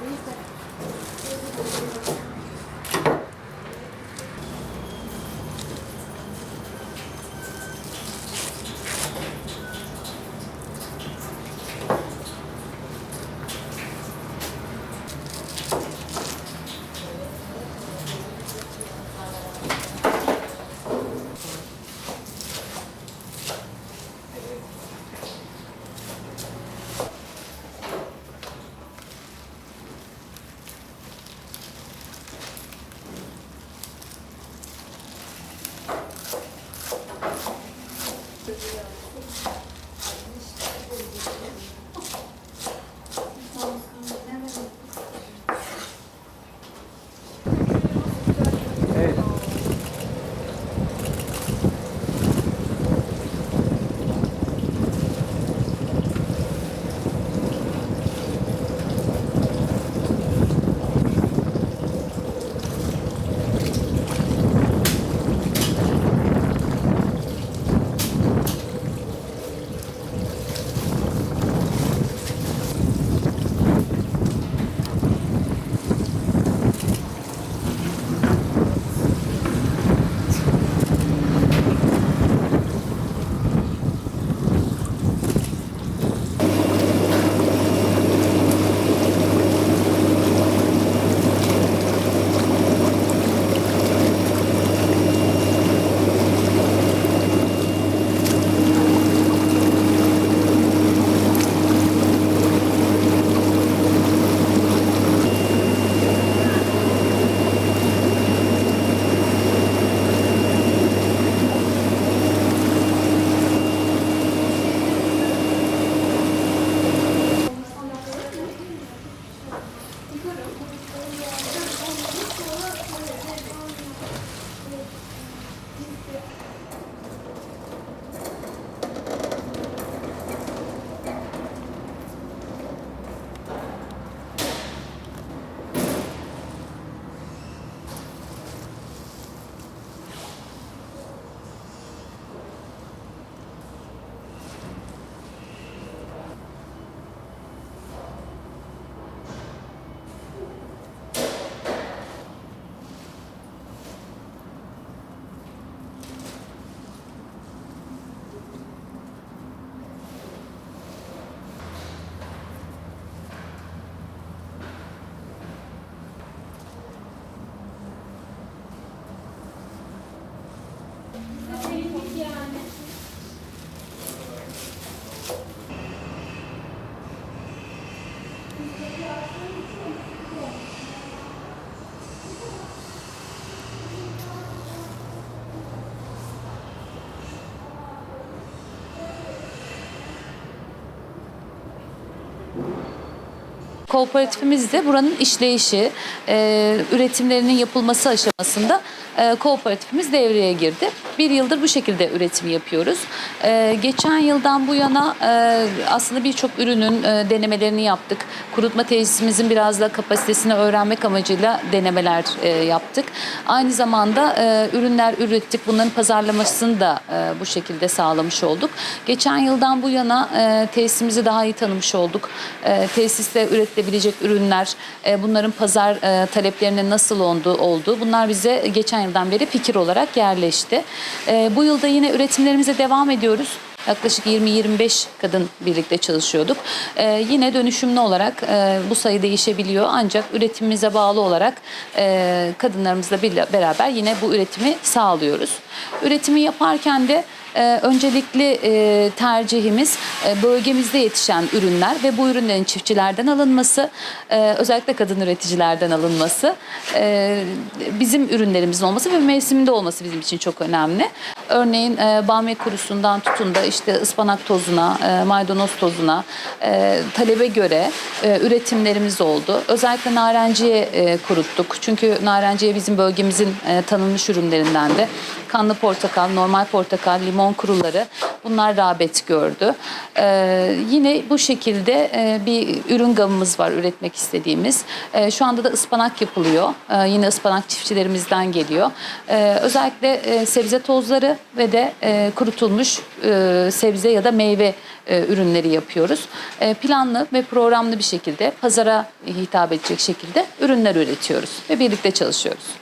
Мені Kooperatifimiz de buranın işleyişi, e, üretimlerinin yapılması aşamasında e, kooperatifimiz devreye girdi. Bir yıldır bu şekilde üretim yapıyoruz. E, geçen yıldan bu yana e, aslında birçok ürünün e, denemelerini yaptık. Kurutma tesisimizin biraz da kapasitesini öğrenmek amacıyla denemeler e, yaptık. Aynı zamanda e, ürünler ürettik. Bunların pazarlamasını da e, bu şekilde sağlamış olduk. Geçen yıldan bu yana e, tesisimizi daha iyi tanımış olduk. E, tesiste üretilebilecek ürünler, e, bunların pazar e, taleplerine nasıl olduğu, olduğu bunlar bize geçen yıldan beri fikir olarak yerleşti. E, bu yılda yine üretimlerimize devam ediyoruz. Yaklaşık 20-25 kadın birlikte çalışıyorduk. Ee, yine dönüşümlü olarak e, bu sayı değişebiliyor ancak üretimimize bağlı olarak e, kadınlarımızla beraber yine bu üretimi sağlıyoruz. Üretimi yaparken de e, öncelikli e, tercihimiz e, bölgemizde yetişen ürünler ve bu ürünlerin çiftçilerden alınması, e, özellikle kadın üreticilerden alınması, bizim ürünlerimizin olması ve mevsiminde olması bizim için çok önemli. Örneğin e, bamya kurusundan tutun da işte ıspanak tozuna, e, maydanoz tozuna e, talebe göre e, üretimlerimiz oldu. Özellikle narenciye e, kuruttuk. Çünkü narenciye bizim bölgemizin e, tanınmış ürünlerinden de kanlı portakal, normal portakal, limon kuruları Bunlar rağbet gördü. Ee, yine bu şekilde e, bir ürün gamımız var üretmek istediğimiz. Ee, şu anda da ıspanak yapılıyor. Ee, yine ıspanak çiftçilerimizden geliyor. Ee, özellikle e, sebze tozları ve de e, kurutulmuş e, sebze ya da meyve e, ürünleri yapıyoruz. E, planlı ve programlı bir şekilde pazara hitap edecek şekilde ürünler üretiyoruz ve birlikte çalışıyoruz.